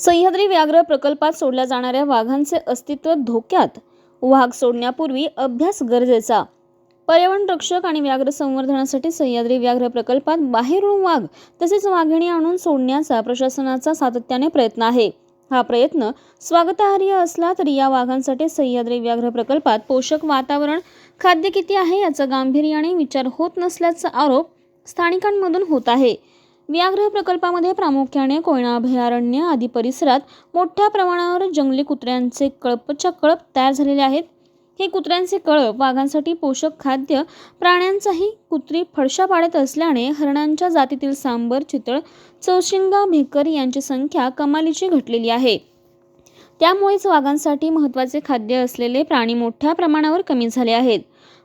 सह्याद्री व्याघ्र प्रकल्पात सोडल्या जाणाऱ्या वाघांचे अस्तित्व धोक्यात. वाघ सोडण्यापूर्वी अभ्यास गरजेचा. पर्यावरण रक्षक आणि व्याघ्र संवर्धनासाठी सह्याद्री व्याघ्र प्रकल्पात बाहेरून वाघ तसेच वाघिणी आणून सोडण्याचा प्रशासनाचा सातत्याने प्रयत्न आहे. हा प्रयत्न स्वागतार्ह असला तरी या वाघांसाठी सह्याद्री व्याघ्र प्रकल्पात पोषक वातावरण खाद्य किती आहे याचा गांभीर्याने विचार होत नसल्याचा आरोप स्थानिकांमधून होत आहे. व्याघ्र प्रकल्पामध्ये प्रामुख्याने कोयना अभयारण्य आदी परिसरात मोठ्या प्रमाणावर जंगली कुत्र्यांचे कळपच्या कळप तयार झालेले आहेत. हे कुत्र्यांचे कळप वाघांसाठी पोषक खाद्य प्राण्यांचाही कुत्री फडशा पाडत असल्याने हरणांच्या जातीतील सांबर चितळ चौशिंगा भेकर यांची संख्या कमालीची घटलेली आहे. त्यामुळेच वाघांसाठी महत्त्वाचे खाद्य असलेले प्राणी मोठ्या प्रमाणावर कमी झाले आहेत.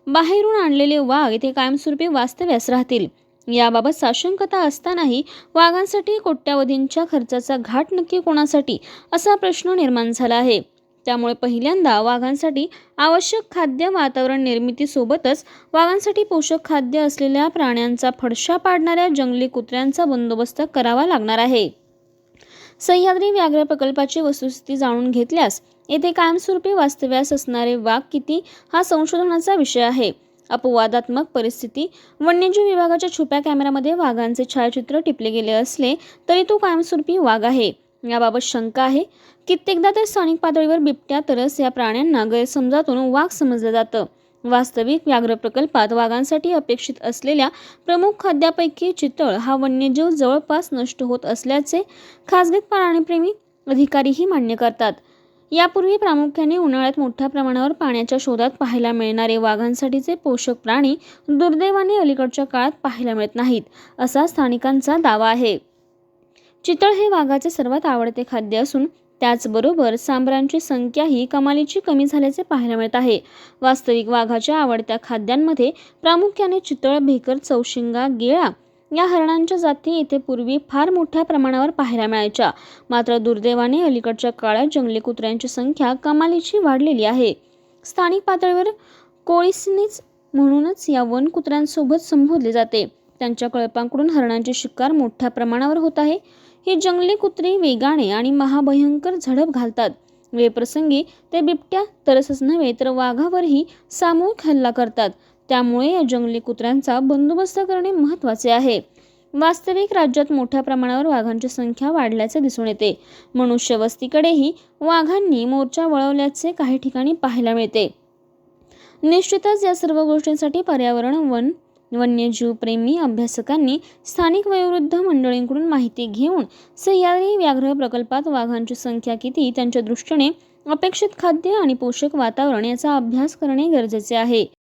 बाहेरून आणलेले वाघ इथे कायमस्वरूपी वास्तव्यास राहतील. याबाबत साशंकता असतानाही वाघांसाठी कोट्यावधींच्या खर्चाचा घाट नक्की कोणासाठी असा प्रश्न निर्माण झाला आहे. त्यामुळे पहिल्यांदा वाघांसाठी आवश्यक खाद्य वातावरण निर्मितीसोबतच वाघांसाठी पोषक खाद्य असलेल्या प्राण्यांचा फडशा पाडणाऱ्या जंगली कुत्र्यांचा बंदोबस्त करावा लागणार आहे. सह्याद्री व्याघ्र प्रकल्पाची वस्तुस्थिती जाणून घेतल्यास येथे कायमस्वरूपी वास्तव्यास असणारे वाघ किती हा संशोधनाचा विषय आहे. अपवादात्मक परिस्थिती. वन्यजीव विभागाच्या छुप्या कॅमेऱ्यामध्ये वाघांचे छायाचित्र टिपले गेले असले तरी तो कायमस्वरूपी वाघ आहे. याबाबत शंका आहे. कित्येकदा तर स्थानिक पातळीवर बिबट्या तरस या प्राण्यांना गैरसमजातून वाघ समजलं जातं. वास्तविक व्याघ्र प्रकल्पात वाघांसाठी अपेक्षित असलेल्या प्रमुख खाद्यापैकी चितळ हा वन्यजीव जवळपास नष्ट होत असल्याचे खासगीत प्राणीप्रेमी अधिकारीही मान्य करतात. यापूर्वी प्रामुख्याने उन्हाळ्यात मोठ्या प्रमाणावर पाण्याच्या शोधात पाहायला मिळणारे वाघांसाठीचे पोषक प्राणी दुर्दैवाने अलीकडच्या काळात पाहायला मिळत नाहीत असा स्थानिकांचा दावा आहे. चितळ हे वाघाचे सर्वात आवडते खाद्य असून त्याचबरोबर सांबरांची संख्याही कमालीची कमी झाल्याचे पाहायला मिळत आहे. वास्तविक वाघाच्या आवडत्या खाद्यांमध्ये प्रामुख्याने चितळ भेकर चौशिंगा गेळा या हरणांच्या जाती येथे पूर्वी फार मोठ्या प्रमाणावर पाहायला मिळायच्या. मात्र दुर्दैवाने अलीकडच्या काळात जंगली कुत्र्यांची संख्या कमालीची वाढलेली आहे. स्थानिक पातळीवर कोळीसनीच म्हणूनच या वन कुत्र्यांसोबत संबोधले जाते. त्यांच्या कळपांकडून हरणांची शिकार मोठ्या प्रमाणावर होत आहे. ही जंगली कुत्री वेगाने आणि महाभयंकर झडप घालतात. वेळप्रसंगी ते बिबट्या तरसच नव्हे तर वाघावरही सामूहिक हल्ला करतात. त्यामुळे या जंगली कुत्र्यांचा बंदोबस्त करणे महत्त्वाचे आहे. वास्तविक राज्यात मोठ्या प्रमाणावर वाघांची संख्या वाढल्याचे दिसून येते. मनुष्यवस्तीकडेही वाघांनी मोर्चा वळवल्याचे काही ठिकाणी पाहायला मिळते. निश्चितच या सर्व गोष्टींसाठी पर्यावरण वन वन्यजीव प्रेमी अभ्यासकांनी स्थानिक वयोवृद्ध मंडळींकडून माहिती घेऊन सह्याद्री व्याघ्र प्रकल्पात वाघांची संख्या किती त्यांच्या दृष्टीने अपेक्षित खाद्य आणि पोषक वातावरण याचा अभ्यास करणे गरजेचे आहे.